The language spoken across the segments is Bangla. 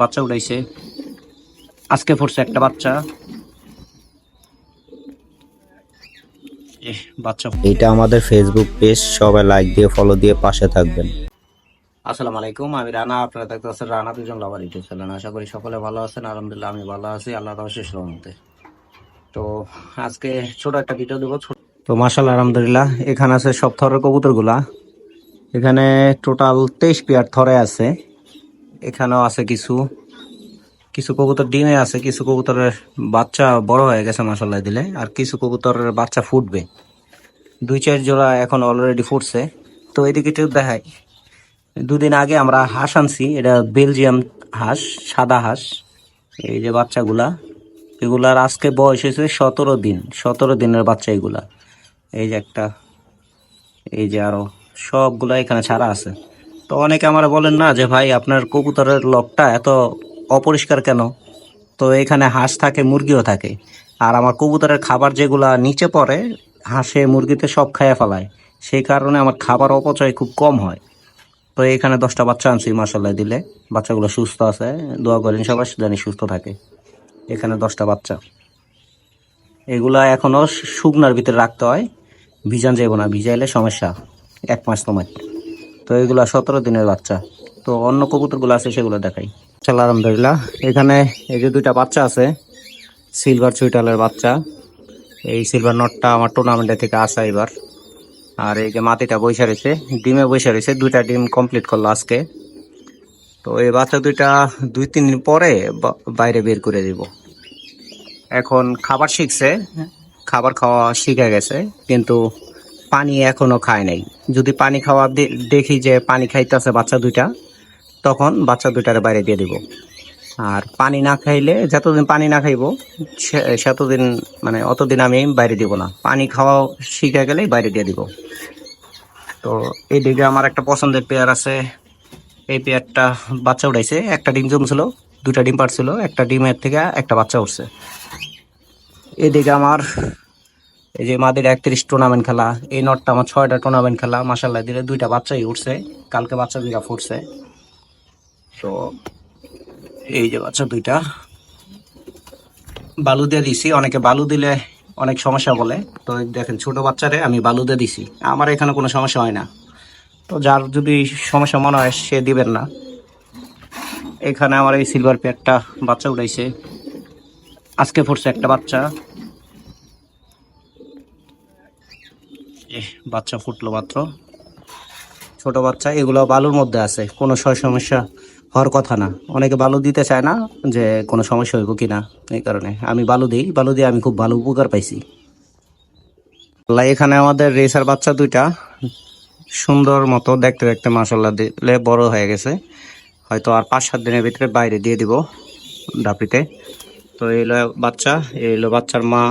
বাচ্চা উঠাইছে আজকে পড়ছে একটা বাচ্চা। বাচ্চা। এটা আমাদের ফেসবুক পেজ সবাই লাইক দিয়ে ফলো দিয়ে পাশে থাকবেন। আসসালামু আলাইকুম আমি রানা আপনারা দেখতে রানা দুজন লাভার ইউটিউব চ্যানেল আশা করি সকলে ভালো আছেন আলহামদুলিল্লাহ আমি ভালো আছি আল্লাহ তাআলা শেষ রহমতে। তো আজকে ছোট একটা ভিডিও দেবো তো আলহামদুলিল্লাহ এখানে আছে সব থরের কবুতরগুলা। এখানে টোটাল তেইশ পেয়ার থরে আছে। এখানেও আছে কিছু। কিছু কবুতর ডিমে আছে, কিছু কবুতরের বাচ্চা বড় হয়ে গেছে মাসাল্লাহ দিলে, আর কিছু কবুতরের বাচ্চা ফুটবে। দুই চার জোড়া এখন অলরেডি ফুটছে। তো এদিকে একটু দেখাই। দুদিন আগে আমরা হাঁস আনছি, এটা বেলজিয়াম হাঁস, সাদা হাঁস। এই যে বাচ্চাগুলা, এগুলার আজকে বয়স হয়েছে সতেরো দিন, সতেরো দিনের বাচ্চা এগুলা। এই যে একটা, এই যে আরও সবগুলা এখানে ছাড়া আছে। তো অনেকে আমরা বলেন না যে, ভাই, আপনার কবুতরের লকটা এত অপরিষ্কার কেন? তো এখানে হাঁস থাকে, মুরগিও থাকে। আর আমার কবুতরের খাবার যেগুলা নিচে পড়ে, হাঁসে, মুরগিতে সব খাইয়ে ফেলায়। সেই কারণে আমার খাবার অপচয় খুব কম হয়। তো এখানে দশটা বাচ্চা আনছি মাসাল্লাহ দিলে। বাচ্চাগুলো সুস্থ আছে। দোয়া করেন সবাই জানি সুস্থ থাকে। এখানে দশটা বাচ্চা। এগুলা এখনও শুকনার ভিতরে রাখতে হয়। ভিজান যাব না, ভিজাইলে সমস্যা। এক মাস সময় তো এগুলা সতেরো দিনের বাচ্চা। তো অন্য কবুতরগুলো আছে, সেগুলো দেখাই। আলহামদুলিল্লাহ। এখানে এই যে দুইটা বাচ্চা আছে, সিলভার চুইটালের বাচ্চা। এই সিলভার নটটা আমার টুর্নামেন্টে থেকে আসা এবার। আর এই যে মাটিটা বৈশা রয়েছে, ডিমে বৈশা রয়েছে, দুইটা ডিম কমপ্লিট করল আজকে। তো এই বাচ্চা দুইটা দুই, তিন দিন পরে বাইরে বের করে দিব। এখন খাবার শিখছে, খাবার খাওয়া শিখে গেছে, কিন্তু পানি এখনও খায় নাই। যদি পানি খাওয়া দেখি যে পানি খাইতেছে বাচ্চা দুইটা, তখন বাচ্চা দুইটারে বাইরে দিয়ে দিব। আর পানি না খাইলে যতদিন পানি না খাইবো সেতদিন মানে অতদিন আমি বাইরে দিব না। পানি খাওয়া শিখে গেলেই বাইরে দিয়ে দিব। তো এইদিকে আমার একটা পছন্দের পেয়ার আছে। এই পেয়ারটা বাচ্চা উঠাইছে একটা ডিম জমছিল দুটা ডিম পারছিল একটা ডিমের থেকে একটা বাচ্চা উঠছে এদিকে আমার এই যে মাদের একত্রিশ টুর্নামেন্ট খেলা, এই নটটা আমার ছয়টা টুর্নামেন্ট খেলা মাসাল্লাহ দিলে দুইটা বাচ্চাই উঠছে, কালকে বাচ্চা দুইটা ফুটছে। তো এই যে বাচ্চা দুইটা। বালু দিয়ে দিছি, অনেকে বালু দিলে অনেক সমস্যা বলে। তো দেখেন ছোট বাচ্চারে আমি বালু দিয়ে দিছি, আমার এখানে কোনো সমস্যা হয় না। তো যার যদি সমস্যা মনে হয়, সে দিবেন না। এখানে আমার এই সিলভার পেয়ারটা বাচ্চা উঠাইছে। আজকে ফুটছে একটা বাচ্চা। বাচ্চা ফুটলো মাত্র। ছোট বাচ্চা এগুলো বালুর মধ্যে আছে কোনো সয় সমস্যা হওয়ার কথা না। অনেকে বালু দিতে চায় না যে কোনো সমস্যা হইব কি না এই কারণে। আমি বালু দিই বালু দিয়ে আমি খুব ভালো উপকার পাইছি। আল্লাহ, এখানে আমাদের রেসার বাচ্চা দুইটা সুন্দর মতো দেখতে দেখতে মাসাল্লাহ দিলে বড় হয়ে গেছে। হয়তো আর পাঁচ সাত দিনের ভিতরে বাইরে দিয়ে দিব ডাপিতে তো এই হলো বাচ্চা এই হলো বাচ্চার মা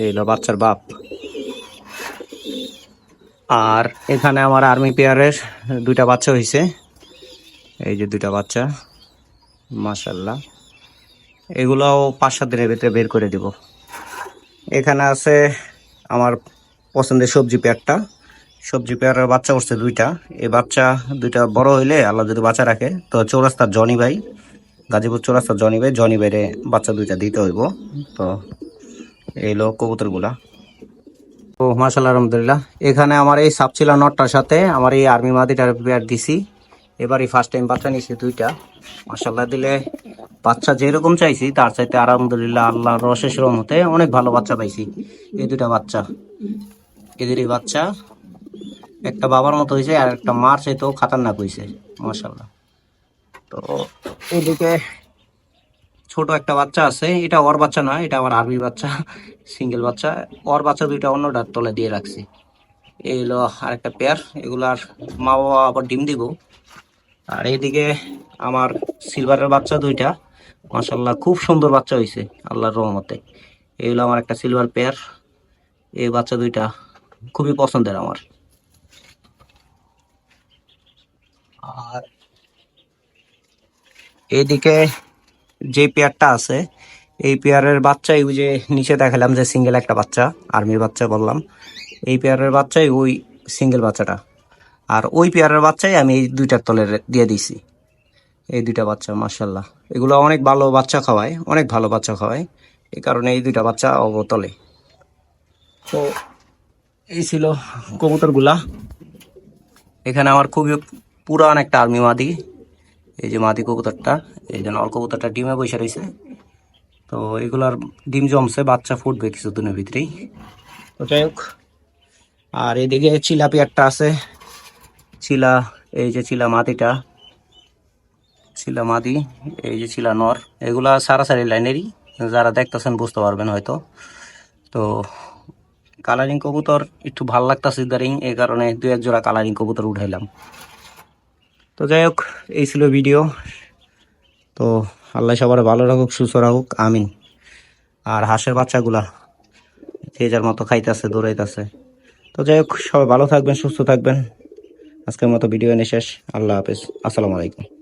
এই হলো বাচ্চার বাপ। আর এখানে আমার আর্মি পেয়ারের দুইটা বাচ্চা হয়েছে এই যে দুইটা বাচ্চা মাশাল্লাহ এগুলোও পাঁচ সাত দিনের ভিতরে বের করে দিব। এখানে আছে আমার পছন্দের সবজি পেয়ারটা। সবজি পেয়ারের বাচ্চা উঠছে দুইটা। এই বাচ্চা দুইটা বড় হইলে আল্লাহ যদি বাচ্চা রাখে, তো চৌরাস্তার জনি ভাই, গাজীপুর চৌরাস্তার জনি ভাই, জনি ভাইরে বাচ্চা দুইটা দিতে হইব। তো এই হলো কবুতরগুলা। ও মাসাল্লাহ আলহামদুলিল্লাহ। এখানে আমার এই সাপচিলা নটটার সাথে, আমার এই আর্মি মাদিটার পেয়ার দিছি। এবারই ফার্স্ট টাইম বাচ্চা নিছি দুইটা। মাসাল্লাহ দিলে বাচ্চা যেরকম চাইছি, তার চাইতে আলহামদুলিল্লাহ আল্লাহর রশেষ রহমতে অনেক ভালো বাচ্চা পাইছি। এই দুইটা বাচ্চা। এদেরই বাচ্চা। একটা বাবার মতো হয়েছে আর একটা মার চাইতেও খাতারনাক হয়েছে মাসাল্লাহ তো এদিকে ছোট একটা বাচ্চা আছে, এটা ওর বাচ্চা না, এটা আমার আরবি বাচ্চা সিঙ্গেল বাচ্চা। ওর বাচ্চা দুইটা অন্য ডাক তলে দিয়ে রাখছি। এই হলো আরেকটা পেয়ার এগুলার মা বাবা আবার ডিম দিব। আর এইদিকে আমার সিলভারের বাচ্চা দুইটা মাসাল্লাহ খুব সুন্দর বাচ্চা হয়েছে আল্লাহর রহমতে। এই হলো আমার একটা সিলভার পেয়ার এই বাচ্চা দুইটা খুবই পছন্দের আমার। আর এইদিকে যে পেয়ারটা আছে, এই পেয়ারের বাচ্চাই ওই যে নিচে দেখালাম যে সিঙ্গেল একটা বাচ্চা আর্মির বাচ্চা বললাম। এই পেয়ারের বাচ্চাই ওই সিঙ্গেল বাচ্চাটা। আর ওই পেয়ারের বাচ্চাই আমি এই দুইটার তলের দিয়ে দিছি। এই দুইটা বাচ্চা মার্শাল্লাহ এগুলো অনেক ভালো বাচ্চা খাওয়ায়, অনেক ভালো বাচ্চা খাওয়ায়। এই কারণে এই দুইটা বাচ্চা অবতলে তো এই ছিল কবুতরগুলা। এখানে আমার খুবই পুরান একটা আর্মি মাদি এই যে মাদি কবুতরটা, এই যে নর কবুতরটা ডিমে বসে রয়েছে তো এগুলার ডিম জমছে, বাচ্চা ফুটবে কিছুদিনের ভিতরেই। তো যাই হোক, আর এদিকে চিলাপি একটা আছে। চিলা, এই যে চিলা মাদিটা, চিলা মাদি, এই যে চিলা নর, এগুলা সারাসারি লাইনেরই, যারা দেখতেছেন বুঝতে পারবেন হয়তো। তো কালারিং কবুতর, একটু ভালো লাগতাছে ইদারিং এই কারণে দু এক জোড়া কালারিং কবুতর উঠাইলাম। তো যাই হোক, এই ছিল ভিডিও। তো আল্লাহ সবার ভালো রাখুক, সুস্থ রাখুক, আমিন। আর হাঁসের বাচ্চাগুলা যে যার মতো খাইতেছে, দৌড়াইতেছে। তো যাই হোক, সবাই ভালো থাকবেন, সুস্থ থাকবেন। আজকের মতো ভিডিও এনে শেষ। আল্লাহ হাফেজ। আসসালামু আলাইকুম।